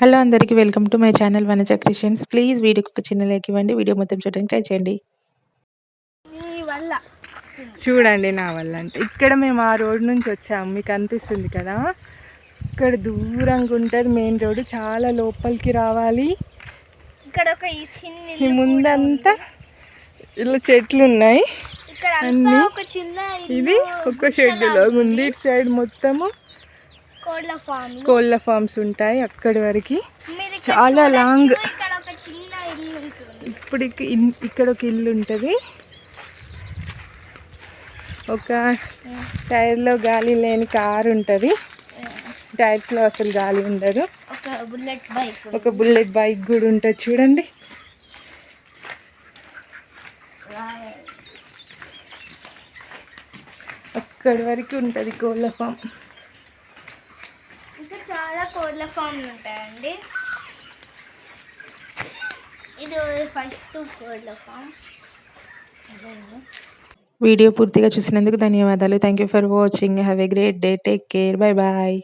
Hello అందరికీ welcome to my channel Vanaja Krishan's please వీడియోకి ఒక చిన్న లైక్ ఇవ్వండి. వీడియో మొత్తం చూడడానికి ట్రై చేయండి. చూడండి నా వల్ల అంటే. ఇక్కడ మేము ఆ రోడ్ నుంచి వచ్చాము. మీకు అనిపిస్తుంది కదా? ఇక్కడ దూరంగా ఉంటుంది మెయిన్ రోడ్. చాలా లోపలికి రావాలి. ఇక్కడ ఒక ఈ ముందంతా ఇలా చెట్లు ఉన్నాయి. అన్ని ఇది ఒక షెడ్ లాగా ఉంది. ఇటు సైడ్ మొత్తము కోళ్ళ ఫార్మ్స్ ఉంటాయి అక్కడి వరకు. చాలా లాంగ్ ఇప్పుడు ఇక్కడ ఒక ఇల్లు ఉంటుంది. ఒక టైర్లో గాలి లేని కారు ఉంటుంది. టైర్స్లో అసలు గాలి ఉండదు. ఒక బుల్లెట్ బైక్ కూడా ఉంటుంది చూడండి. అక్కడి వరకు ఉంటుంది కోళ్ళ ఫామ్ చాలా కోడ్ల ఫామ్లు ఉంటాయండి. ఇది ఫస్ట్ కోడ్ల ఫామ్. వీడియో పూర్తిగా చూసినందుకు ధన్యవాదాలు. Thank you for watching have a great day take care bye bye